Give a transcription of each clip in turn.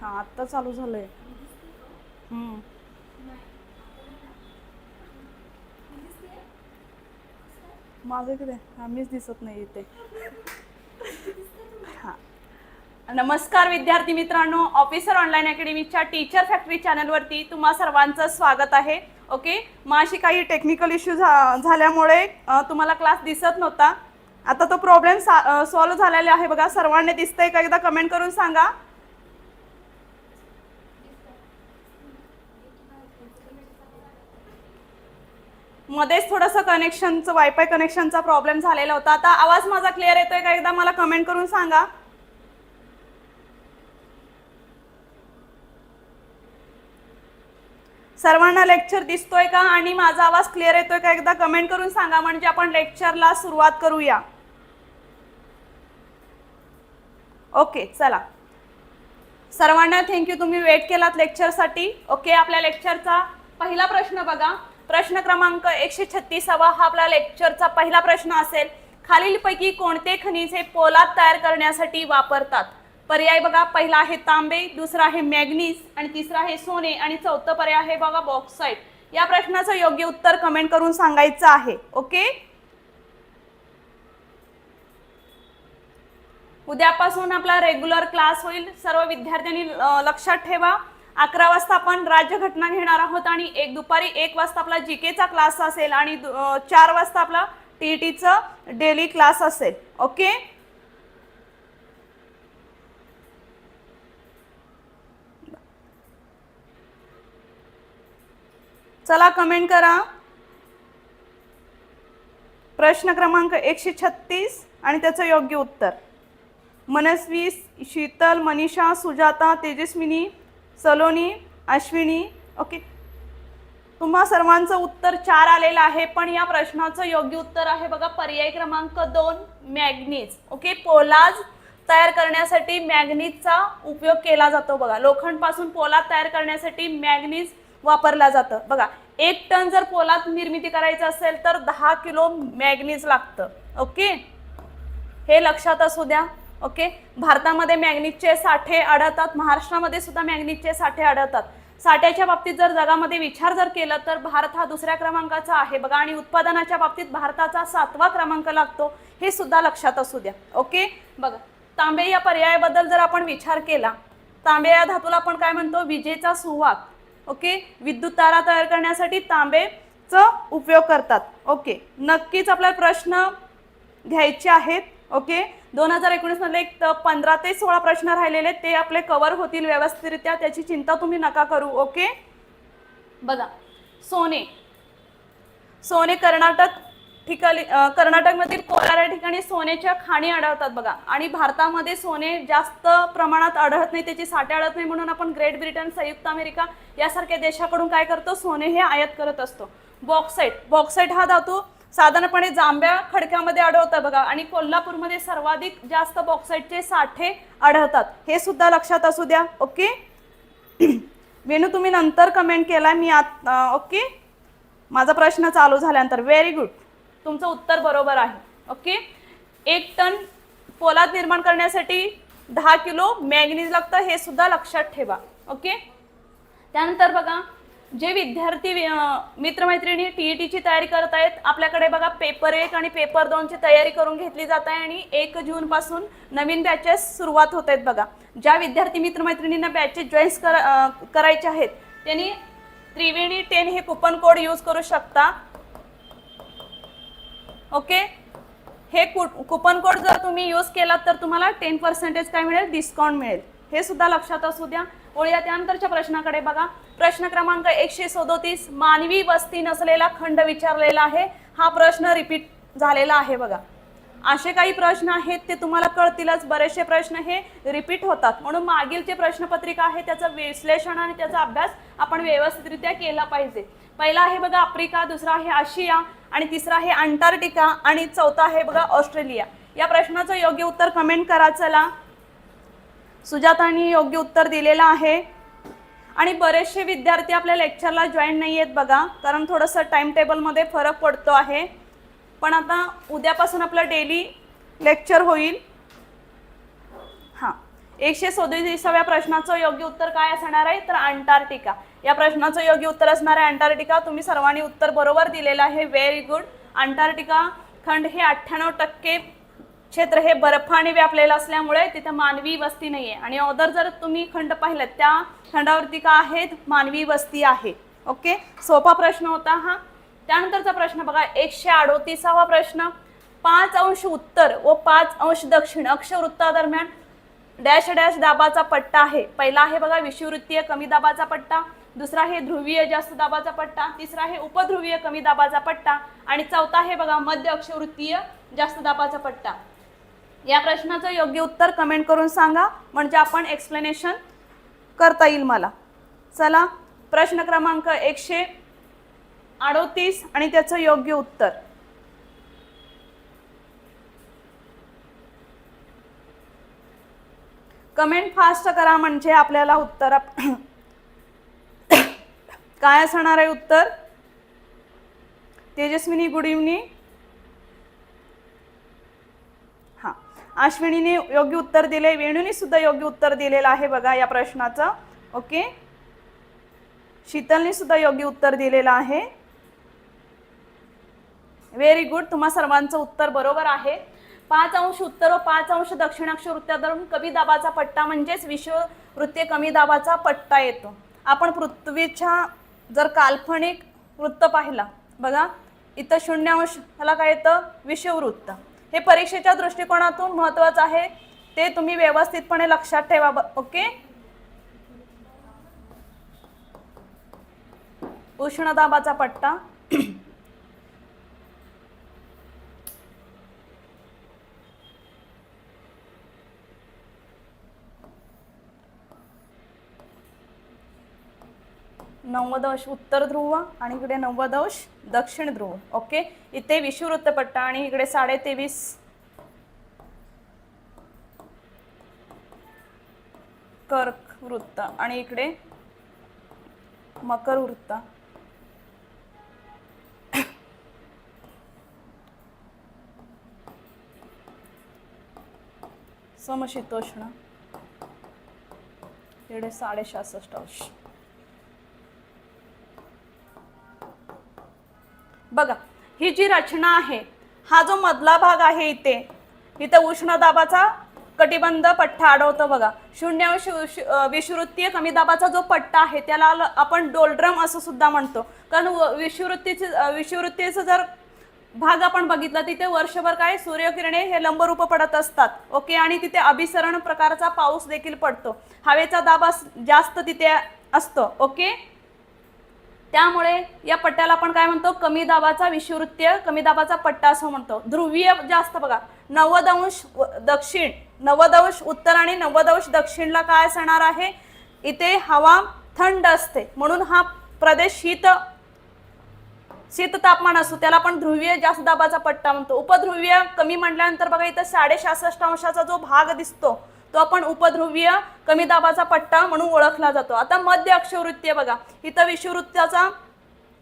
हा आत्ता चालू झालंय. माझं इकडे हा मीच दिसत नाही इथे. हा. नमस्कार विद्यार्थी मित्रांनो ऑफिसर ऑनलाईन अकॅडमीच्या टीचर फॅक्टरी चॅनलवरती तुम्हा सर्वांचं स्वागत आहे. ओके? माझी काही टेक्निकल इश्यू झा झाल्यामुळे तुम्हाला क्लास दिसत नव्हता. आता तो प्रॉब्लेम सॉल्व्ह झालेला आहे बघा. सर्वांनी दिसतंय का एकदा कमेंट करून सांगा. मध्येच थोडंसं कनेक्शनचं वायफाय कनेक्शनचा प्रॉब्लेम झालेला होता. आता आवाज माझा क्लिअर येतोय का? एकदा मला कमेंट करून सांगा. सर्वांना लेक्चर दिसतोय का? आणि माझा आवाज क्लिअर येतोय का? एकदा कमेंट करून सांगा. म्हणजे आपण लेक्चरला सुरुवात करूया. ओके चला. सर्वांना थँक्यू तुम्ही वेट केलात लेक्चरसाठी ओके आपल्या लेक्चरचा पहिला प्रश्न बघा. प्रश्न क्रमांक एकशे छत्तीसावा हा आपला लेक्चरचा पहिला प्रश्न असेल. खालीलपैकी कोणते खनिज हे पोलाद तयार करण्यासाठी वापरतात? पर्याय बघा. पहिला आहे तांबे दुसरा आहे मॅग्नीज आणि तिसरा आहे सोने आणि चौथं पर्याय आहे बघा बॉक्साईट या प्रश्नाचं योग्य उत्तर कमेंट करून सांगायचं आहे. ओके उद्यापासून आपला रेग्युलर क्लास होईल. सर्व विद्यार्थ्यांनी लक्षात ठेवा. अकरा वाजता आपण राज्यघटना घेणार आहोत आणि एक दुपारी एक वाजता आपला जी केचा क्लास असेल आणि चार वाजता आपला टी डेली क्लास असेल. ओके चला कमेंट करा. प्रश्न क्रमांक एकशे छत्तीस आणि त्याचं योग्य उत्तर. मनस्वी शीतल मनीषा सुजाता तेजस्विनी सलोनी अश्विनी ओके. तुम्हा सर्वांचं उत्तर चार आलेलं आहे पण या प्रश्नाचं योग्य उत्तर आहे बघा पर्याय क्रमांक दोन मॅग्नीज. ओके पोलाज तयार करण्यासाठी मॅग्नीजचा उपयोग केला जातो बघा. लोखंडपासून पोलाद तयार करण्यासाठी मॅग्नीज वापरला जातं. बघा एक टन जर पोलाद निर्मिती करायचं असेल तर दहा किलो मॅग्नीज लागतं. ओके? हे लक्षात असू द्या. ओके? भारतामध्ये मॅग्नीजचे साठे आढळतात. महाराष्ट्रामध्ये सुद्धा मॅग्नीजचे साठे आढळतात. साठ्याच्या बाबतीत जर जगामध्ये विचार जर केला तर भारत हा दुसऱ्या क्रमांकाचा आहे बघा. आणि उत्पादनाच्या बाबतीत भारताचा सातवा क्रमांक लागतो हे सुद्धा लक्षात असू द्या. ओके? बघा. तांबे या पर्यायाबद्दल जर आपण विचार केला तांबे या धातूला आपण काय म्हणतो? विजेचा सुवाक ओके? विद्युत तारा तयार करण्यासाठी तांबेचा उपयोग करतात. ओके? नक्कीच आपल्याला प्रश्न घ्यायचे आहेत. ओके? दोन हजार एकोणीस मधले एक पंधरा ते सोळा प्रश्न राहिलेले ते आपले कव्हर होतील व्यवस्थितरित्या. त्याची चिंता तुम्ही नका करू ओके? बघा सोने. सोने कर्नाटक ठिकाणी कर्नाटकमधील कोलार ठिकाणी सोन्याच्या खाणी आढळतात बघा. आणि भारतामध्ये सोने जास्त प्रमाणात आढळत नाही त्याची साठे आढळत नाही म्हणून आपण ग्रेट ब्रिटन संयुक्त अमेरिका यासारख्या देशाकडून काय करतो? सोने हे आयात करत असतो. बॉक्साईट. बॉक्साईट हा धातू साधारणपणे जांभ्या खडक्यामध्ये आढळतं बघा. आणि कोल्हापूरमध्ये सर्वाधिक जास्त बॉक्साईटचे साठे आढळतात. हे सुद्धा लक्षात असू द्या. ओके? वेणू तुम्ही नंतर कमेंट केला. मी आत ओके? माझा प्रश्न चालू झाल्यानंतर. व्हेरी गुड तुमचं उत्तर बरोबर आहे. ओके? एक टन पोलाद निर्माण करण्यासाठी दहा किलो मॅग्नीज लागतं हे सुद्धा लक्षात ठेवा. ओके? त्यानंतर बघा जे विद्यार्थी मित्रमैत्रिणी टी ई टीची तयारी करत आहेत आपल्याकडे बघा पेपर एक आणि पेपर दोनची तयारी करून घेतली जात आहे आणि एक जूनपासून नवीन बॅचेस सुरुवात होत आहेत बघा. ज्या विद्यार्थी मित्रमैत्रिणींना बॅचेस जॉईन्स कर करायचे आहेत त्यांनी त्रिवेणी टेन हे कुपन कोड यूज करू शकता. ओके? हे कुपन कोड जर तुम्ही यूज केलात तर तुम्हाला टेन पर्सेंटेज काय मिळेल? डिस्काउंट मिळेल. हे सुद्धा लक्षात असू द्या. वळूया त्यानंतरच्या प्रश्नाकडे बघा. प्रश्न क्रमांक एकशे सदोतीस मानवी वस्ती नसलेला खंड विचारलेला आहे. हा प्रश्न रिपीट झालेला आहे बघा. असे काही प्रश्न आहेत ते तुम्हाला कळतीलच. बरेचसे प्रश्न हे रिपीट होतात. म्हणून मागील जे प्रश्नपत्रिका आहे त्याचं विश्लेषण आणि त्याचा अभ्यास आपण व्यवस्थितरित्या केला पाहिजे. पहिला आहे बघा आफ्रिका दुसरा आहे आशिया आणि तिसरा आहे अंटार्क्टिका आणि चौथा आहे बघा ऑस्ट्रेलिया. या प्रश्नाचं योग्य उत्तर कमेंट करा चला. सुजातानी योग्य उत्तर दिलेलं आहे. आणि बरेचसे विद्यार्थी आपल्या लेक्चरला जॉईन नाही आहेत बघा कारण थोडंसं टाइम टेबलमध्ये फरक पडतो आहे. पण आता उद्यापासून आपलं डेली लेक्चर होईल. हां. एकशे सदोतीसाव्या प्रश्नाचं योग्य उत्तर काय असणार आहे? तर अंटार्क्टिका. या प्रश्नाचं योग्य उत्तर असणार आहे अंटार्क्टिका. तुम्ही सर्वांनी उत्तर बरोबर दिलेलं आहे. व्हेरी गुड अंटार्क्टिका खंड हे अठ्ठ्याण्णव टक्के क्षेत्र हे बर्फाने व्यापलेलं असल्यामुळे तिथे मानवी वस्ती नाही आहे आणि अदर जर तुम्ही खंड पाहिलं त्या खंडावरती का आहेत? मानवी वस्ती आहे. ओके सोपा प्रश्न होता हा. त्यानंतरचा प्रश्न बघा एकशे अडोतीसावा प्रश्न. पाच अंश उत्तर व पाच अंश दक्षिण अक्षवृत्तादरम्यान डॅश डॅश दाबाचा पट्टा आहे. पहिला आहे बघा विषुवृत्तीय कमी दाबाचा पट्टा. दुसरा आहे ध्रुवीय जास्त दाबाचा पट्टा. तिसरा आहे उपध्रुवीय कमी दाबाचा पट्टा. आणि चौथा आहे बघा मध्य अक्षवृत्तीय जास्त दाबाचा पट्टा. या प्रश्नाचं योग्य उत्तर कमेंट करून सांगा. म्हणजे आपण एक्सप्लेनेशन करता येईल मला. चला प्रश्न क्रमांक एकशे अडोतीस आणि त्याचं योग्य उत्तर. कमेंट फास्ट करा म्हणजे आपल्याला उत्तर काय असणार आहे उत्तर? तेजस्विनी गुड इव्हनिंग हा अश्विनीने योग्य उत्तर दिले वेणूने सुद्धा योग्य उत्तर दिलेलं आहे बघा या प्रश्नाचं. ओके शीतलने सुद्धा योग्य उत्तर दिलेलं आहे. व्हेरी गुड तुम्हा सर्वांचं उत्तर बरोबर आहे. पाच अंश उत्तर व पाच अंश दक्षिणाक्ष वृत्ताधरून कमी दाबाचा पट्टा म्हणजेच विश्ववृत्तीय कमी दाबाचा पट्टा येतो. आपण पृथ्वीच्या जर काल्पनिक वृत्त पाहिला बघा इथं शून्य अंश ह्याला काय येतं? विषववृत्त. हे परीक्षेच्या दृष्टिकोनातून महत्वाचं आहे. ते तुम्ही व्यवस्थितपणे लक्षात ठेवा ओके? उष्ण दाबाचा पट्टा. नव्वद अंश उत्तर ध्रुव आणि इकडे नव्वद अंश दक्षिण ध्रुव. ओके? इथे विषुवृत्तपट्टा आणि इकडे साडे तेवीस कर्क वृत्त आणि इकडे मकर वृत्त समशीतोष्ण. इकडे साडे सहासष्ट अंश. बघा ही जी रचना आहे हा जो मधला भाग आहे इथे इथं उष्ण दाबाचा कटिबंध पट्टा आढळतो बघा. शून्य विषुवृत्तीय कमी दाबाचा जो पट्टा आहे त्याला आपण डोलड्रम असं सुद्धा म्हणतो. कारण विषुवृत्तीचे विषुवृत्तीचं जर भाग आपण बघितला तिथे वर्षभर काय सूर्यकिरणे हे लंबरूप पडत असतात. ओके? आणि तिथे अभिसरण प्रकारचा पाऊस देखील पडतो. हवेचा दाब जास्त तिथे असतो. ओके? त्यामुळे या पट्ट्याला आपण काय म्हणतो? कमी दाबाचा विषुवृत्तीय कमी दाबाचा पट्टा असं म्हणतो. ध्रुवीय जास्त बघा. नव्वद अंश दक्षिण. नव्वद अंश उत्तर आणि नव्वद अंश दक्षिणला काय असणार आहे? इथे हवा थंड असते. म्हणून हा प्रदेश शीत शीत तापमान असतो. त्याला आपण ध्रुवीय जास्त दाबाचा पट्टा म्हणतो. उपध्रुवीय कमी म्हटल्यानंतर बघा इथं साडेसहासष्ट अंशाचा जो भाग दिसतो तो आपण उपध्रुवीय कमी दाबाचा पट्टा म्हणून ओळखला जातो. आता मध्य अक्षवृत्तीय बघा. इथं विषुवृत्ताचा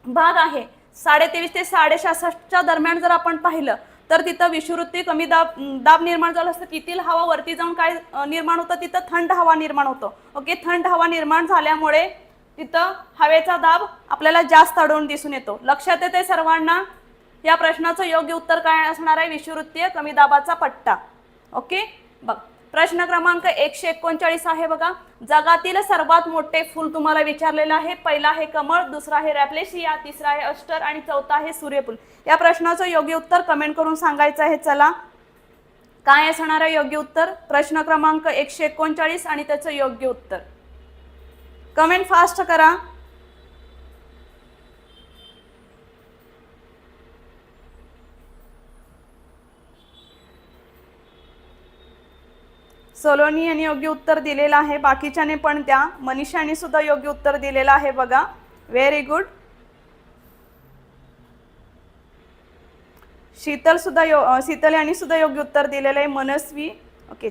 भाग आहे. साडे तेवीस ते साडेसहासष्टच्या दरम्यान जर आपण पाहिलं तर तिथं विषुवृत्ती कमी दाब दाब निर्माण झालं असतं. तिथील हवा वरती जाऊन काय निर्माण होतं? तिथं थंड हवा निर्माण होतो. ओके? थंड हवा निर्माण झाल्यामुळे तिथं हवेचा दाब आपल्याला जास्त आढळून दिसून येतो. लक्षात येते सर्वांना? या प्रश्नाचं योग्य उत्तर काय असणार आहे? विषुवृत्तीय कमी दाबाचा पट्टा. ओके? बघ. प्रश्न क्रमांक एकशे एकोणचाळीस आहे बघा. जगातील सर्वात मोठे फुल तुम्हाला विचारलेलं आहे. पहिला आहे कमळ दुसरा आहे रॅप्लेशिया तिसरा आहे अष्टर आणि चौथा आहे सूर्यफूल. या प्रश्नाचं योग्य उत्तर कमेंट करून सांगायचं आहे. चला. काय असणार आहे योग्य उत्तर? प्रश्न क्रमांक एकशे एकोणचाळीस आणि त्याचं योग्य उत्तर. कमेंट फास्ट करा. सलोनी यांनी योग्य उत्तर दिलेलं आहे बाकीच्याने पण त्या मनीषाने सुद्धा योग्य उत्तर दिलेलं आहे बघा. व्हेरी गुड शीतल सुद्धा यो शीतल यांनी सुद्धा योग्य उत्तर दिलेलं आहे मनस्वी. ओके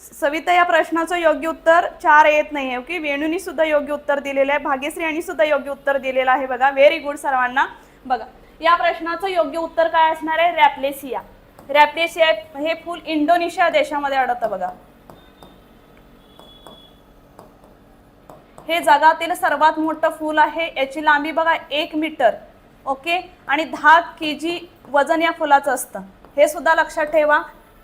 सविता या प्रश्नाचं योग्य उत्तर चार येत नाही आहे ओके वेणूनी सुद्धा योग्य उत्तर दिलेलं आहे भाग्यश्री यांनी सुद्धा योग्य उत्तर दिलेलं आहे बघा. व्हेरी गुड सर्वांना. बघा या प्रश्नाचं योग्य उत्तर काय असणार आहे? रॅप्लेसिया रॅप्लेसिया हे फुल इंडोनेशिया देशामध्ये आढळतं बघा. हे जगातील सर्वात मोठं फूल आहे. याची लांबी बघा एक मीटर. ओके? आणि दहा के जी वजन या फुलाचं असतं. हे सुद्धा लक्षात ठेवा.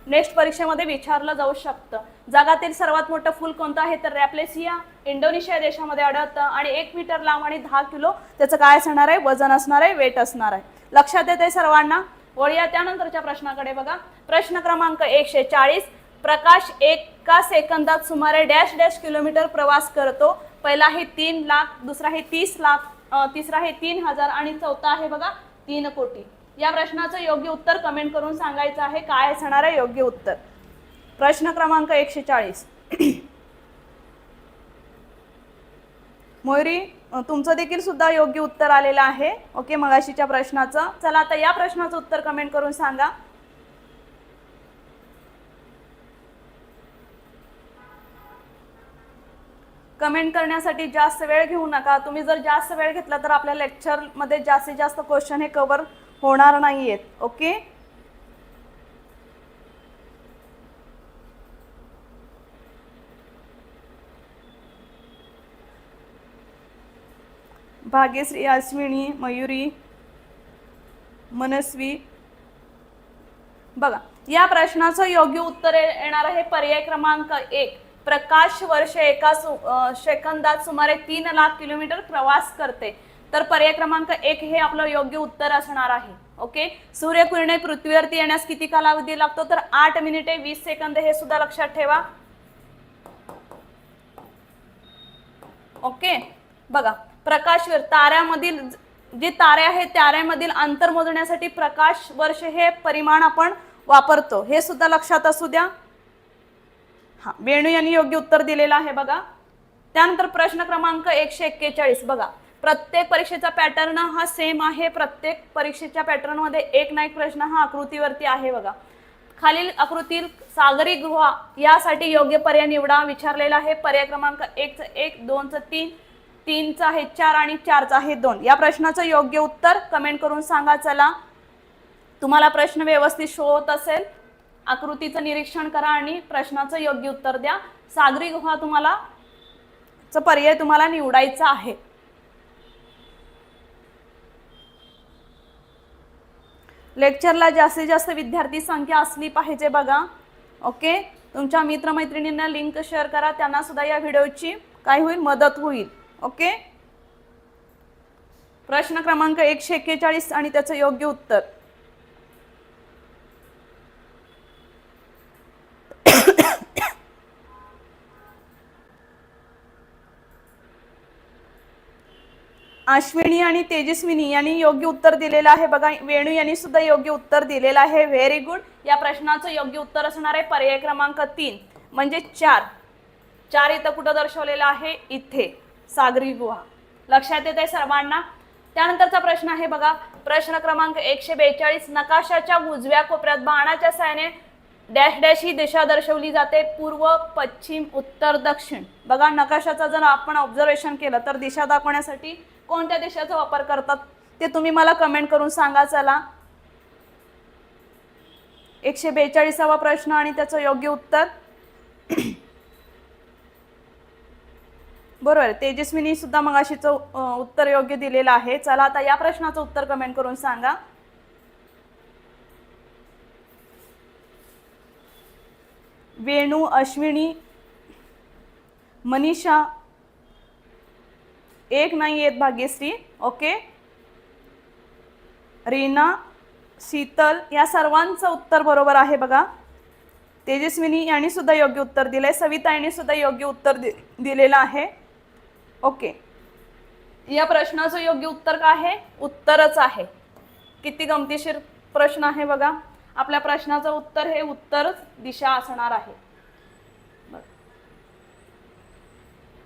नेक्स्ट परीक्षेमध्ये विचारलं जाऊ शकतं. जगातील सर्वात मोठं फूल कोणतं आहे? तर रॅप्लेसिया इंडोनेशिया देशामध्ये आढळतं. आणि एक मीटर लांब आणि दहा किलो त्याचं काय असणार आहे? वजन असणार आहे वेट असणार आहे. लक्षात येते सर्वांना? वळूया त्यानंतरच्या प्रश्नाकडे बघा. प्रश्न क्रमांक एकशे चाळीस. प्रकाश एका सेकंदात सुमारे डॅश डॅश किलोमीटर प्रवास करतो. पहिला आहे तीन लाख दुसरा आहे तीस लाख तिसरा आहे तीन हजार आणि चौथा आहे बघा तीन कोटी. या प्रश्नाचं योग्य उत्तर कमेंट करून सांगायचं आहे काय असणार आहे योग्य उत्तर? प्रश्न क्रमांक एकशे चाळीस. मोयरी तुमचं देखील सुद्धा योग्य उत्तर आलेलं आहे. ओके मगाशीच्या प्रश्नाचं. चला आता या प्रश्नाचं उत्तर कमेंट करून सांगा. कमेंट करण्यासाठी जास्त वेळ घेऊ नका. तुम्ही जर जास्त वेळ घेतला तर आपल्या लेक्चरमध्ये जास्तीत जास्त क्वेश्चन हे कव्हर होणार नाही आहेत ओके भाग्यश्री अश्विनी मयुरी मनस्वी. बघा या प्रश्नाचं योग्य उत्तर येणार आहे पर्याय क्रमांक एक. प्रकाश वर्ष एका सु- सेकंदात सुमारे तीन लाख किलोमीटर प्रवास करते. तर पर्याय क्रमांक एक हे आपलं योग्य उत्तर असणार आहे. ओके? सूर्यकिरणे पृथ्वीवरती येण्यास किती कालावधी लागतो? तर आठ मिनिटे वीस सेकंद हे सुद्धा लक्षात ठेवा. ओके? बघा प्रकाश ताऱ्यामधील जे तारे आहेत ताऱ्यामधील अंतर मोजण्यासाठी प्रकाश वर्ष हे परिमाण आपण वापरतो. हे सुद्धा लक्षात असू द्या. हा वेणू यांनी योग्य उत्तर दिलेलं आहे बघा. त्यानंतर प्रश्न क्रमांक एकशे एक्केचाळीस बघा. प्रत्येक परीक्षेचा पॅटर्न हा सेम आहे. प्रत्येक परीक्षेच्या पॅटर्नमध्ये एक ना एक प्रश्न हा आकृतीवरती आहे बघा. खालील आकृतील सागरी गुहा यासाठी योग्य पर्याय निवडा विचारलेला आहे. पर्याय क्रमांक एकचं एक दोनचं तीन तीनचा आहे चार आणि चारचा आहे दोन. या प्रश्नाचं योग्य उत्तर कमेंट करून सांगा. चला तुम्हाला प्रश्न व्यवस्थित शो होत असेल आकृतीचं निरीक्षण करा आणि प्रश्नाचं योग्य उत्तर द्या. सागरी गुहा तुम्हाला चा पर्याय तुम्हाला निवडायचा आहे. लेक्चरला जास्तीत जास्त विद्यार्थी संख्या असली पाहिजे बघा. ओके तुमच्या मित्रमैत्रिणींना लिंक शेअर करा. त्यांना सुद्धा या व्हिडिओची काय होईल? मदत होईल. ओके प्रश्न क्रमांक एकशे एक्केचाळीस आणि त्याचं योग्य उत्तर. अश्विनी आणि तेजस्विनी यांनी योग्य उत्तर दिलेलं आहे. बघा वेणू यांनी सुद्धा योग्य उत्तर दिलेलं आहे. व्हेरी गुड या प्रश्नाचं योग्य उत्तर असणार आहे पर्याय क्रमांक तीन. म्हणजे चार. चार इथं कुठं दर्शवलेलं आहे? इथे. सागरी गुहा. लक्षात येत आहे सर्वांना? त्यानंतरचा प्रश्न आहे बघा. प्रश्न क्रमांक एकशे बेचाळीस. नकाशाच्या उजव्या कोपऱ्यात बाणाच्या सायने डॅश डॅश ही दिशा दर्शवली जाते पूर्व पश्चिम उत्तर दक्षिण. बघा नकाशाचा जर आपण ऑब्झर्वेशन केलं तर दिशा दाखवण्यासाठी कोणत्या दिशेचा वापर करतात? ते तुम्ही मला कमेंट करून सांगा चला. एकशे बेचाळीसावा प्रश्न आणि त्याचं योग्य उत्तर. बरोबर तेजस्विनी सुद्धा मगाशीचं उत्तर योग्य दिलेलं आहे. चला आता या प्रश्नाचं उत्तर कमेंट करून सांगा. वेणू अश्विनी मनीषा. एक नाही येत भाग्यश्री. ओके? रीना शीतल या सर्वांचं उत्तर बरोबर आहे बघा. तेजस्विनी यांनी सुद्धा योग्य उत्तर दिलंय. सविता यांनी सुद्धा योग्य उत्तर दि दिलेलं आहे. ओके? या प्रश्नाचं योग्य उत्तर काय आहे? उत्तरच आहे. किती गमतीशीर प्रश्न आहे बघा. आपल्या प्रश्नाचं उत्तर हे उत्तरच दिशा असणार आहे. बरं.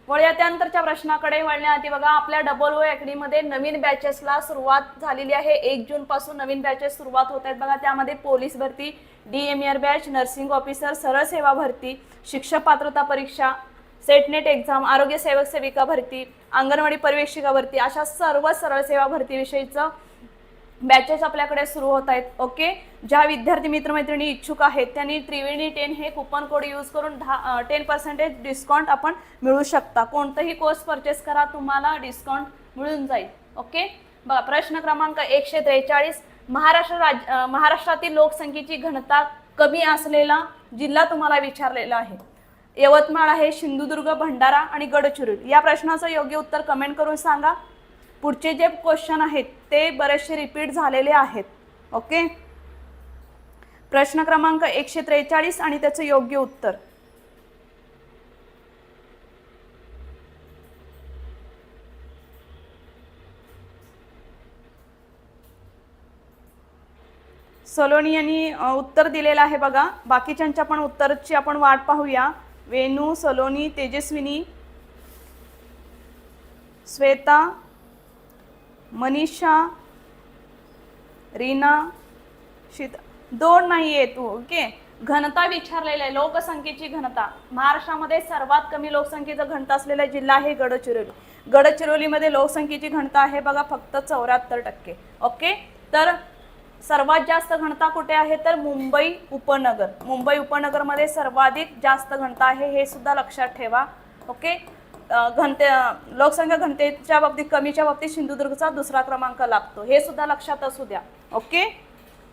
वळूया त्यानंतरच्या प्रश्नाकडे वळण्याआधी बघा आपल्या डबल ओ अकॅडमीमध्ये नवीन बॅचेसला सुरुवात झालेली आहे. एक जून पासून नवीन बॅचेस सुरुवात होत आहेत बघा. त्यामध्ये पोलीस भरती D M ER batch nursing officer सरळ सेवा भरती शिक्षक पात्रता परीक्षा सेटनेट एक्झाम आरोग्य सेवक सेविका भरती अंगणवाडी पर्यवेक्षिका भरती अशा सर्व सरळ सेवा भरतीविषयीचं बॅचेस आपल्याकडे सुरू होत आहेत. ओके ज्या विद्यार्थी मित्रमैत्रिणी इच्छुक आहेत त्यांनी त्रिवेणी टेन हे कुपन कोड यूज करून दहा टेन पर्सेंटेज डिस्काउंट आपण मिळू शकता. कोणतंही कोर्स परचेस करा तुम्हाला डिस्काउंट मिळून जाईल. ओके बघा प्रश्न क्रमांक एकशे त्रेचाळीस. महाराष्ट्र राज महाराष्ट्रातील लोकसंख्येची घनता कमी असलेला जिल्हा तुम्हाला विचारलेला आहे. यवतमाळ आहे सिंधुदुर्ग भंडारा आणि गडचिरोली. या प्रश्नाचं योग्य उत्तर कमेंट करून सांगा. पुढचे जे क्वेश्चन आहेत ते बरेचसे रिपीट झालेले आहेत. ओके प्रश्न क्रमांक एकशे त्रेचाळीस आणि त्याचं योग्य उत्तर. सलोनी यांनी उत्तर दिलेलं आहे बघा. बाकीच्यांच्या पण उत्तरची आपण वाट पाहूया. वेणू सलोनी तेजस्विनी श्वेता मनीषा रीना शीत दोन नाही आहे तू ओके घनता विचारलेला आहे लोकसंख्येची घनता. महाराष्ट्रामध्ये सर्वात कमी लोकसंख्येचं घनता असलेला जिल्हा आहे गडचिरोली. गडचिरोलीमध्ये लोकसंख्येची घनता आहे बघा फक्त चौऱ्याहत्तर टक्के ओके तर सर्वात जास्त घनता कुठे आहे? तर मुंबई उपनगर. मुंबई उपनगरमध्ये सर्वाधिक जास्त घनता आहे हे सुद्धा लक्षात ठेवा ओके घनते लोकसंख्या घनतेच्या बाबतीत कमीच्या बाबतीत सिंधुदुर्गचा दुसरा क्रमांक लागतो. हे सुद्धा लक्षात असू द्या. ओके?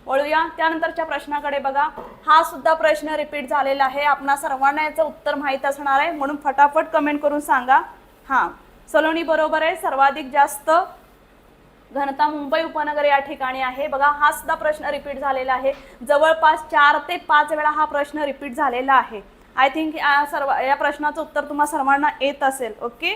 वळूया. त्यानंतरच्या प्रश्नाकडे बघा. हा सुद्धा प्रश्न रिपीट झालेला आहे. आपणा सर्वांना याचं उत्तर माहीत असणार आहे. म्हणून फटाफट कमेंट करून सांगा. हां. सलोनी बरोबर आहे. सर्वाधिक जास्त घनता मुंबई उपनगर या ठिकाणी आहे. बघा हा सुद्धा प्रश्न रिपीट झालेला आहे. जवळपास चार ते पाच वेळा हा प्रश्न रिपीट झालेला आहे. आय थिंक या सर्व या प्रश्नाचं उत्तर तुम्हा सर्वांना येत असेल ओके?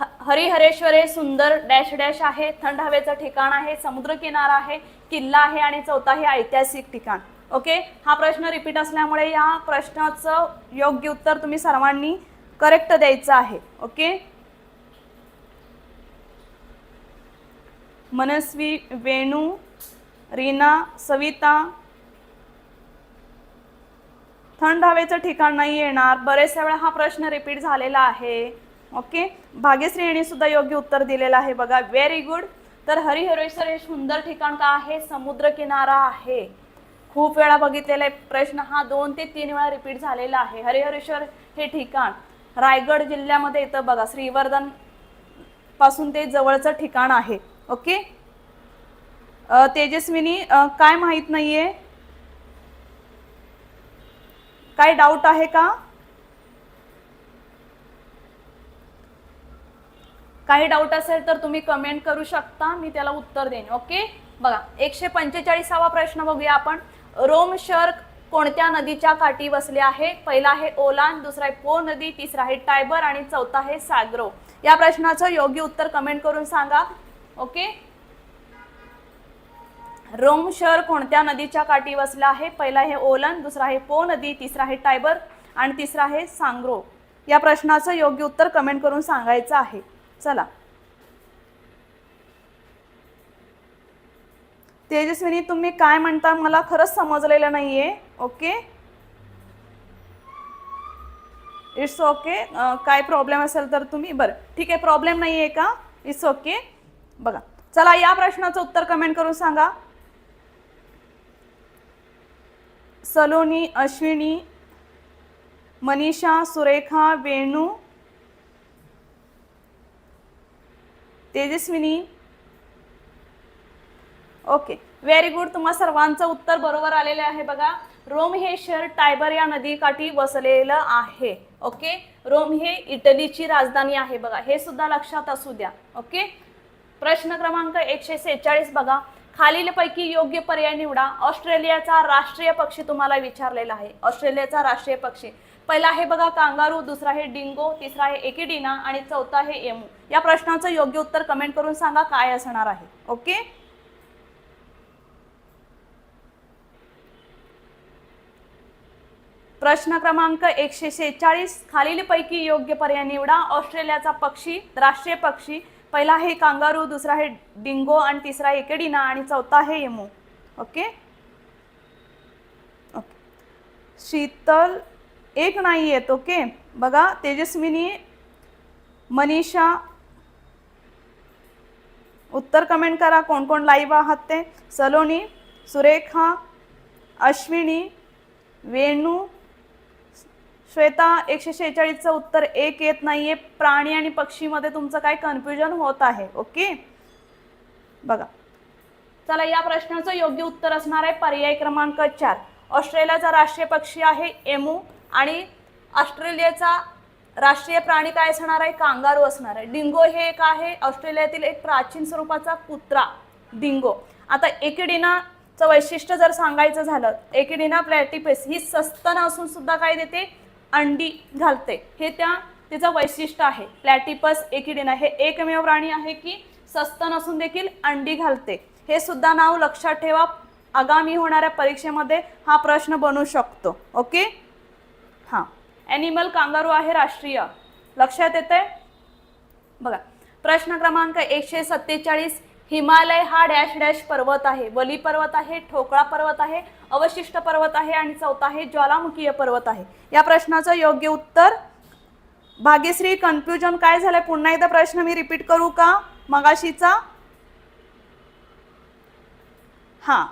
ह- हरिहरेश्वर हे सुंदर डॅश डॅश आहे थंड हवेचं ठिकाण आहे समुद्र किनारा आहे किल्ला आहे आणि चौथा हे ऐतिहासिक ठिकाण ओके? हा प्रश्न रिपीट असल्यामुळे या प्रश्नाचं योग्य उत्तर तुम्ही सर्वांनी करेक्ट द्यायचं आहे ओके? मनस्वी वेणू रीना सविता थंड हवेचं ठिकाण नाही येणार. बरेचशा वेळा हा प्रश्न रिपीट झालेला आहे. ओके भाग्यश्री यांनी सुद्धा योग्य उत्तर दिलेलं आहे बघा. व्हेरी गुड तर हरिहरेश्वर हे सुंदर ठिकाण का आहे? समुद्र किनारा आहे. खूप वेळा बघितलेला आहे प्रश्न हा. दोन ते तीन वेळा रिपीट झालेला आहे. हरिहरेश्वर हे ठिकाण रायगड जिल्ह्यामध्ये येतं बघा. श्रीवर्धनपासून ते जवळचं ठिकाण आहे. ओके तेजस्विनी काय माहीत नाहीये? काय डाऊट आहे का? काही डाऊट असेल तर तुम्ही कमेंट करू शकता. मी त्याला उत्तर देईन. ओके बघा एकशे पंचेचाळीसावा प्रश्न बघूया आपण. रोम शहर कोणत्या नदीच्या काठी वसले आहे? पहिला आहे ओलान दुसरा आहे पो नदी तिसरा आहे टायबर आणि चौथा आहे साग्रो. या प्रश्नाचं योग्य उत्तर कमेंट करून सांगा. ओके रोम शहर कोणत्या नदीच्या काठी वसला आहे? पहिला आहे ओलन दुसरा आहे पो नदी तिसरा आहे टायबर आणि तिसरा आहे सांग्रो. या प्रश्नाचं योग्य उत्तर कमेंट करून सांगायचं आहे. चला. तेजस्विनी तुम्ही काय म्हणता? मला खरंच समजलेलं नाहीये. ओके? इट्स ओके काय प्रॉब्लेम असेल तर तुम्ही बरं. ठीक आहे प्रॉब्लेम नाही आहे का? इट्स ओके बघा. चला या प्रश्नाचं उत्तर कमेंट करून सांगा. Saloni Ashwini Manisha Surekha Venu Tejaswini. Okay very good तुम्हा सर्वांचं उत्तर बरोबर आलेलं आहे बघा. रोम हे शहर टायबर या नदीकाठी वसलेलं आहे. ओके रोम हे इटलीची राजधानी आहे बघा. हे सुद्धा लक्षात असू द्या. ओके प्रश्न क्रमांक एकशे सेहेचाळीस बघा. खालीलपैकी योग्य पर्याय निवडा. ऑस्ट्रेलियाचा राष्ट्रीय पक्षी तुम्हाला विचारलेला आहे. ऑस्ट्रेलियाचा राष्ट्रीय पक्षी. पहिला आहे बघा कांगारू दुसरा आहे डिंगो तिसरा आहे एकिडिना आणि चौथा आहे एमू. या प्रश्नाचं योग्य उत्तर कमेंट करून सांगा काय असणार आहे. ओके? प्रश्न क्रमांक एकशे शेहेचाळीस. खालीलपैकी योग्य पर्याय निवडा. ऑस्ट्रेलियाचा पक्षी राष्ट्रीय पक्षी पहिला आहे कांगारू दुसरा आहे डिंगो आणि तिसरा आहे एकेडिना आणि चौथा आहे येमू. ओके? ओके. शीतल एक नाही येत ओके? बघा तेजस्विनी मनीषा उत्तर कमेंट करा कोण कोण लाईव्ह आहात ते? सलोनी सुरेखा अश्विनी वेणू श्वेता एकशे शेहेचाळीसचं उत्तर एक येत नाहीये. प्राणी आणि पक्षीमध्ये तुमचं काय कन्फ्युजन होत आहे? ओके बघा. चला या प्रश्नाचं योग्य उत्तर असणार आहे पर्याय क्रमांक चार. ऑस्ट्रेलियाचा राष्ट्रीय पक्षी आहे एमू आणि ऑस्ट्रेलियाचा राष्ट्रीय प्राणी काय असणार आहे? कांगारू असणार आहे. डिंगो हे एक आहे. ऑस्ट्रेलियातील एक प्राचीन स्वरूपाचा कुत्रा डिंगो. आता एकिडिनाचं वैशिष्ट्य जर सांगायचं झालं एकिडिना प्लॅटिपेस ही सस्तन असून सुद्धा काय देते? अंडी घालते. हे त्या तिचं वैशिष्ट्य आहे. प्लॅटिपस एकिडिना. हे एकमेव प्राणी आहे की सस्तन असून देखील अंडी घालते. हे सुद्धा नाव लक्षात ठेवा. आगामी होणाऱ्या परीक्षेमध्ये हा प्रश्न बनू शकतो. ओके? हां. ॲनिमल कांगारू आहे राष्ट्रीय. लक्षात येते बघा. प्रश्न क्रमांक एकशे सत्तेचाळीस. हिमालय हा डॅश डॅश पर्वत आहे. वली पर्वत आहे ठोकळा पर्वत आहे अवशिष्ट पर्वत आहे आणि चौथा आहे ज्वालामुखीय पर्वत आहे. या प्रश्नाचं योग्य उत्तर? भाग्यश्री कन्फ्युजन काय झालंय? पुन्हा एकदा प्रश्न मी रिपीट करू का? मगाशीचा? हां.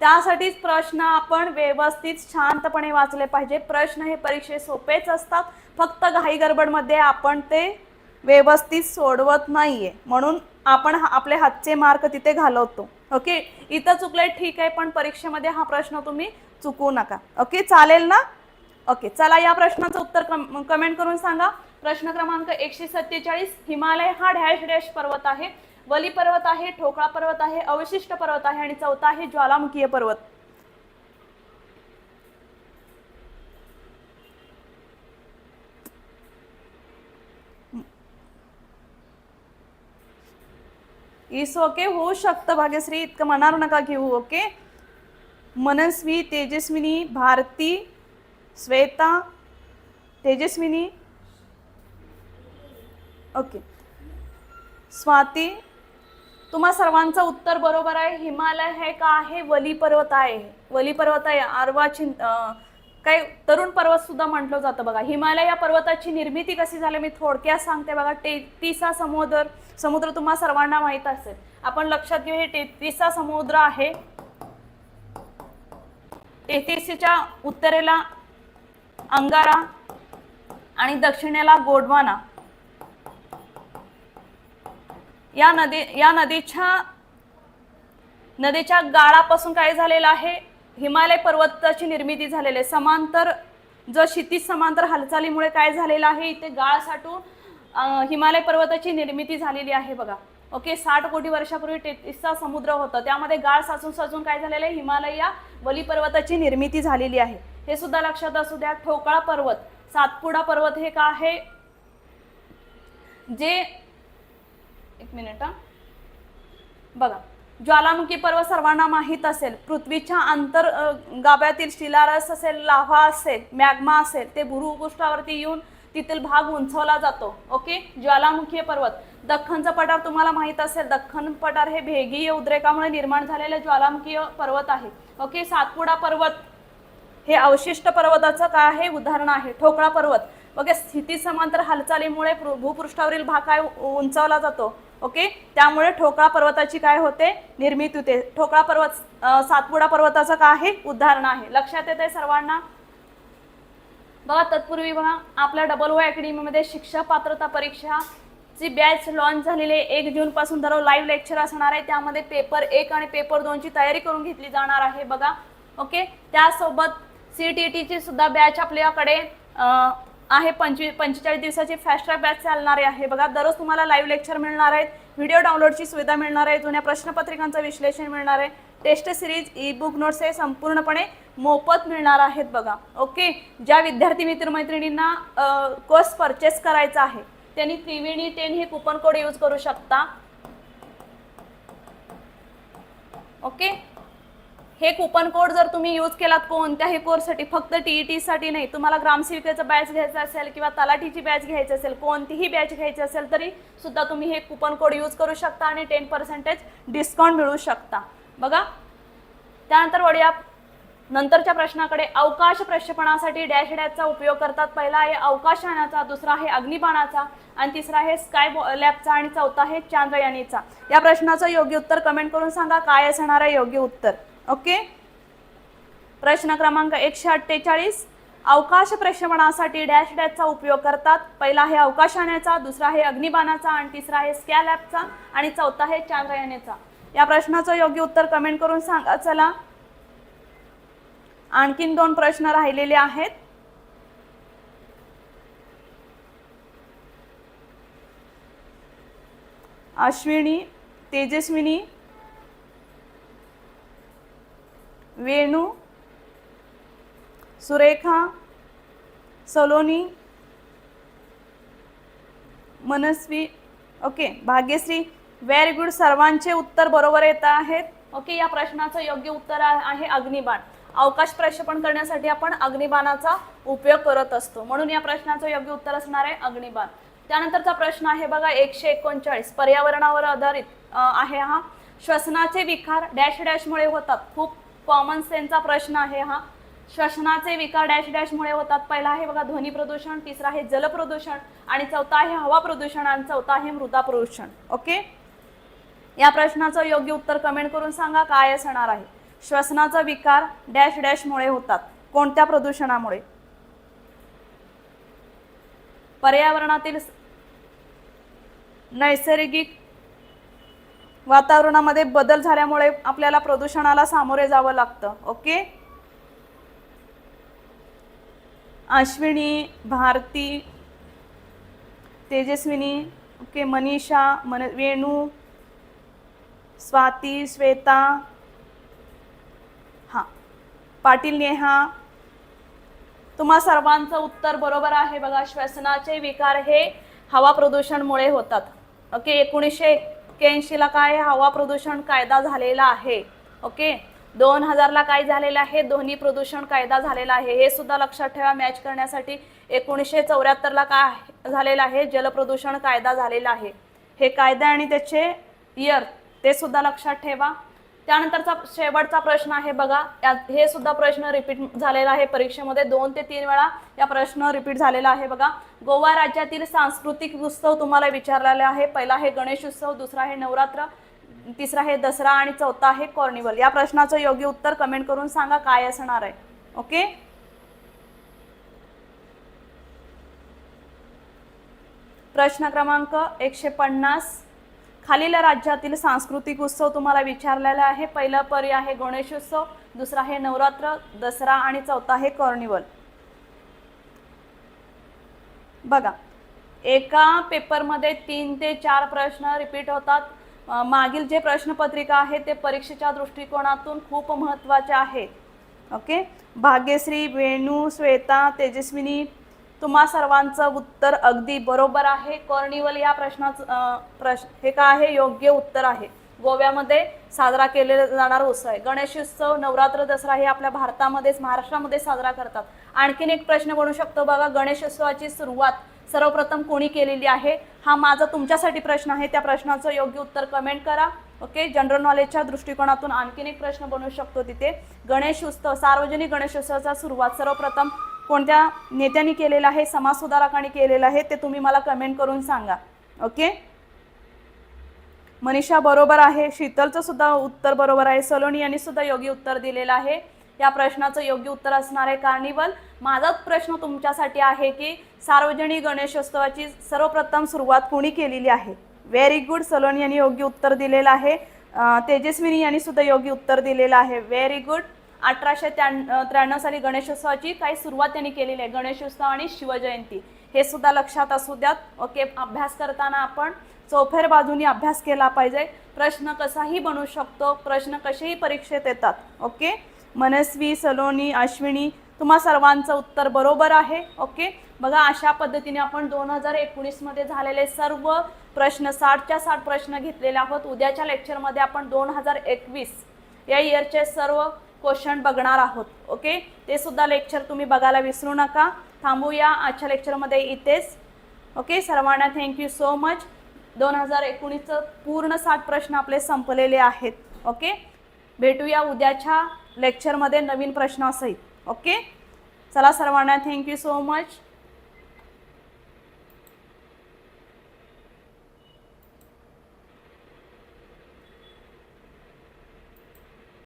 त्यासाठीच प्रश्न आपण व्यवस्थित शांतपणे वाचले पाहिजे. प्रश्न हे परीक्षे सोपेच असतात. फक्त घाई गडबडमध्ये आपण ते व्यवस्थित सोडवत नाहीये. म्हणून आपण हा- आपले हातचे मार्क तिथे घालवतो. ओके? इथं चुकलंय ठीक आहे पण परीक्षेमध्ये हा प्रश्न तुम्ही चुकवू नका. ओके? चालेल ना? ओके चला या प्रश्नाचं उत्तर कम कमेंट करून सांगा. प्रश्न क्रमांक एकशे सत्तेचाळीस हिमालय हा डॅश डॅश पर्वत आहे. वली पर्वत आहे ठोकळा पर्वत आहे अवशिष्ट पर्वत आहे आणि चौथा आहे ज्वालामुखीय पर्वत. इस ओके होऊ शकतं भाग्यश्री इतकं मनावर नका घेऊ हो, ओके? मनस्वी तेजस्विनी भारती श्वेता तेजस्विनी ओके. स्वाती तुम्हा सर्वांचं उत्तर बरोबर आहे. हिमालय हे का आहे? वली पर्वत आहे. वली पर्वत आहे. आर्वा चिंत काही तरुण पर्वत सुद्धा म्हटलं जातं बघा. हिमालय या पर्वताची निर्मिती कशी झाली मी थोडक्यात सांगते बघा. तेहतीसा समुद्र समुद्र तुम्हाला सर्वांना माहीत असेल. आपण लक्षात घेऊ हे तेहतीसा समुद्र आहे. तेहतीसच्या उत्तरेला अंगारा आणि दक्षिणेला गोडवाना. या नदी या नदीच्या नदीच्या गाळापासून काय झालेलं आहे? हिमालय पर्वताची निर्मिती झालेली आहे. समांतर जो क्षितिज समांतर हालचालीमुळे काय झालेलं आहे इथे गाळ साठून हिमालय पर्वताची निर्मिती झालेली आहे बघा. ओके साठ कोटी वर्षापूर्वी टेटिसचा समुद्र होतं. त्यामध्ये गाळ साचून साचून काय झालेलं आहे हिमालय या वली पर्वताची निर्मिती झालेली आहे. हे सुद्धा लक्षात असू द्या ठोकळा पर्वत सातपुडा पर्वत हे का आहे? जे एक मिनिट बघा. ज्वालामुखी पर्वत सर्वांना माहीत असेल. पृथ्वीच्या अंतर गाभ्यातील शिलारस असेल लाव्हा असेल मॅग्मा असेल ते भूपृष्ठावरती येऊन तिथील भाग उंचवला जातो. ओके? ज्वालामुखी पर्वत. दख्खनचा पठार तुम्हाला माहीत असेल. दख्खन पठार हे भेगीय उद्रेकामुळे निर्माण झालेले ज्वालामुखी पर्वत आहे. ओके? सातपुडा पर्वत हे अवशिष्ट पर्वताचं काय आहे? उदाहरण आहे. ठोकळा पर्वत. ओके स्थिती समांतर हालचालीमुळे भूपृष्ठावरील भाग काय उंचावला जातो? ओके? त्यामुळे ठोकळा पर्वताची काय होते? निर्मिती होते. ठोकळा पर्वत सातपुडा पर्वताचं काय आहे? उदाहरण आहे. लक्षात येते सर्वांना? बघा तत्पूर्वी बघा आपल्या डबल ओ अकॅडमीमध्ये शिक्षक पात्रता परीक्षा ची बॅच लॉन्च झालेली आहे. एक जून पासून दररोज लाईव्ह लेक्चर असणार आहे. त्यामध्ये पेपर एक आणि पेपर दोनची तयारी करून घेतली जाणार आहे. बघा ओके? त्यासोबत सी टी टीची सुद्धा बॅच आपल्याकडे आहे पंचवीस पंचेचाळीस दिवसाची फास्ट ट्रॅक बॅच चालणारी आहे. बघा दररोज तुम्हाला लाईव्ह लेक्चर मिळणार आहेत व्हिडिओ डाउनलोडची सुविधा मिळणार आहे जुन्या प्रश्नपत्रिकांचं विश्लेषण मिळणार आहे test series e book notes हे संपूर्णपणे मोफत मिळणार आहेत बघा. ओके ज्या विद्यार्थी मित्रमैत्रिणींना कोर्स परचेस करायचा आहे त्यांनी त्रिवेणी टेन हे कुपन कोड यूज करू शकता. ओके हे कुपन कोड जर तुम्ही यूज केलात कोणत्याही कोर्ससाठी फक्त टी साठी नाही तुम्हाला ग्रामसेविकेचं बॅच घ्यायचं असेल किंवा तलाठीची बॅच घ्यायची असेल कोणतीही बॅच घ्यायची असेल तरी सुद्धा तुम्ही हे कुपन कोड यूज करू शकता आणि टेन पर्सेंटेज डिस्काउंट मिळू शकता. बघा त्यानंतर वडिया नंतरच्या प्रश्नाकडे. अवकाश प्रक्षेपणासाठी डॅश डॅशचा उपयोग करतात. पहिला आहे अवकाशयानाचा दुसरा आहे अग्निबाणाचा आणि तिसरा आहे स्काय लॅबचा आणि चौथा आहे चांद्रयानीचा. या प्रश्नाचं योग्य उत्तर कमेंट करून सांगा. काय असणार आहे योग्य उत्तर? ओके? प्रश्न क्रमांक एकशे अठ्ठेचाळीस. अवकाश प्रक्षेपणासाठी डॅश डॅशचा उपयोग करतात. पहिला आहे अवकाशाण्याचा दुसरा आहे अग्निबाणाचा आणि तिसरा आहे स्कॅलॅबचा आणि चौथा आहे चांद्रयानेचा. या प्रश्नाचं योग्य उत्तर कमेंट करून सांगा चला. आणखीन दोन प्रश्न राहिलेले आहेत. Ashwini Tejaswini Venu Surekha Saloni Manasvi okay Bhagyashree very good सर्वांचे उत्तर बरोबर येत आहेत. ओके या प्रश्नाचं योग्य उत्तर आहे अग्निबाण. अवकाश प्रक्षेपण करण्यासाठी आपण अग्निबाणाचा उपयोग करत असतो. म्हणून या प्रश्नाचं योग्य उत्तर असणार आहे अग्निबाण. त्यानंतरचा प्रश्न आहे बघा एकशे एकोणचाळीस. पर्यावरणावर आधारित आहे हा. श्वसनाचे विकार डॅश डॅशमुळे होतात. खूप कॉमन सेन्सचा प्रश्न आहे हा. श्वसनाचे विकार डॅश डॅशमुळे होतात. पहिला आहे बघा ध्वनी प्रदूषण तिसरा आहे जल प्रदूषण आणि चौथा आहे हवा प्रदूषण आणि चौथा आहे मृदा प्रदूषण. ओके? या प्रश्नाचं योग्य उत्तर कमेंट करून सांगा काय असणार आहे? श्वसनाचा विकार डॅश डॅशमुळे होतात. कोणत्या प्रदूषणामुळे? पर्यावरणातील नैसर्गिक वातावरणामध्ये बदल झाल्यामुळे आपल्याला प्रदूषणाला सामोरे जावं लागतं. ओके? अश्विनी भारती तेजस्विनी ओके मनीषा मन वेणू स्वाती श्वेता हां पाटील नेहा. तुम्हा सर्वांचं उत्तर बरोबर आहे बघा. श्वसनाचे विकार हे हवा प्रदूषणमुळे होतात. ओके एकोणीसशे एक्क्याऐंशीला काय हवा प्रदूषण कायदा झालेला आहे? ओके? दोन हजारला काय झालेलं आहे? ध्वनी प्रदूषण कायदा झालेला आहे. हे सुद्धा लक्षात ठेवा मॅच करण्यासाठी एकोणीसशे चौऱ्याहत्तरला काय झालेलं आहे? जलप्रदूषण कायदा झालेला आहे. हे कायदा आणि त्याचे इयर ते सुद्धा लक्षात ठेवा. त्यानंतरचा शेवटचा प्रश्न आहे बघा. हे सुद्धा प्रश्न रिपीट झालेला आहे. परीक्षेमध्ये दोन ते तीन वेळा या प्रश्न रिपीट झालेला आहे बघा. गोवा राज्यातील सांस्कृतिक उत्सव तुम्हाला विचारलेले आहे. पहिला आहे गणेश उत्सव दुसरा आहे नवरात्र तिसरा आहे दसरा आणि चौथा आहे कॉर्निवल. या प्रश्नाचं योग्य उत्तर कमेंट करून सांगा काय असणार आहे. ओके प्रश्न क्रमांक एकशे पन्नास. खालील राज्यातील सांस्कृतिक उत्सव तुम्हाला विचारलेला आहे. पहिला पर्याय आहे गणेशोत्सव दुसरा आहे नवरात्र दसरा आणि चौथा आहे कॉर्निवल बघा एका पेपरमध्ये तीन ते चार प्रश्न रिपीट होतात. मागील जे प्रश्नपत्रिका आहे ते परीक्षेच्या दृष्टिकोनातून खूप महत्त्वाचे आहे. ओके? भाग्यश्री वेणू श्वेता तेजस्विनी तुम्हा सर्वांचं उत्तर अगदी बरोबर आहे. कॉर्निवल या प्रश्नाचं प्रश्न हे काय आहे? योग्य उत्तर आहे. गोव्यामध्ये साजरा केलेला जाणारा उत्सव आहे. गणेशोत्सव नवरात्र दसरा हे आपल्या भारतामध्येच महाराष्ट्रामध्ये साजरा करतात. आणखीन एक प्रश्न बनू शकतो बघा. गणेशोत्सवाची सुरुवात सर्वप्रथम कोणी केलेली आहे? हा माझा तुमच्यासाठी प्रश्न आहे. त्या प्रश्नाचं योग्य उत्तर कमेंट करा. ओके जनरल नॉलेजच्या दृष्टिकोनातून आणखीन एक प्रश्न बनू शकतो तिथे. गणेश उत्सव सार्वजनिक गणेशोत्सवाचा सुरुवात सर्वप्रथम कोणत्या नेत्यांनी केलेलं आहे समाजसुधारकांनी केलेलं आहे ते तुम्ही मला कमेंट करून सांगा. ओके मनीषा बरोबर आहे शीतलचं सुद्धा उत्तर बरोबर आहे सलोनी यांनी सुद्धा योग्य उत्तर दिलेलं आहे. या प्रश्नाचं योग्य उत्तर असणार आहे कार्निवल माझा प्रश्न तुमच्यासाठी आहे की सार्वजनिक गणेशोत्सवाची सर्वप्रथम सुरुवात कोणी केलेली आहे? व्हेरी गुड सलोनी यांनी योग्य उत्तर दिलेलं आहे. तेजस्विनी यांनी सुद्धा योग्य उत्तर दिलेलं आहे. व्हेरी गुड अठराशे त्र्याण्णव साली गणेशोत्सवाची काही सुरुवात त्यांनी केलेली आहे. गणेशोत्सव आणि शिवजयंती. हे सुद्धा लक्षात असू द्यात. ओके अभ्यास करताना आपण चौफेर बाजूनी अभ्यास केला पाहिजे. प्रश्न कसाही बनू शकतो. प्रश्न कसेही परीक्षेत येतात. ओके? मनस्वी सलोनी अश्विनी तुम्हा सर्वांचं उत्तर बरोबर आहे. ओके? बघा अशा पद्धतीने आपण दोन हजार एकोणीसमध्ये झालेले सर्व प्रश्न साठच्या साठ प्रश्न घेतलेले आहोत. उद्याच्या लेक्चरमध्ये आपण दोन हजार एकवीस या इयरचे सर्व क्वेश्चन बघणार आहोत ओके? ते सुद्धा लेक्चर तुम्ही बघायला विसरू नका. थांबूया आजच्या लेक्चरमध्ये इथेच ओके? सर्वांना थँक्यू सो मच दोन हजार एकोणीसचं पूर्ण साठ प्रश्न आपले संपलेले आहेत ओके? भेटूया उद्याच्या लेक्चरमध्ये नवीन प्रश्नासहित ओके? चला सर्वांना थँक्यू सो मच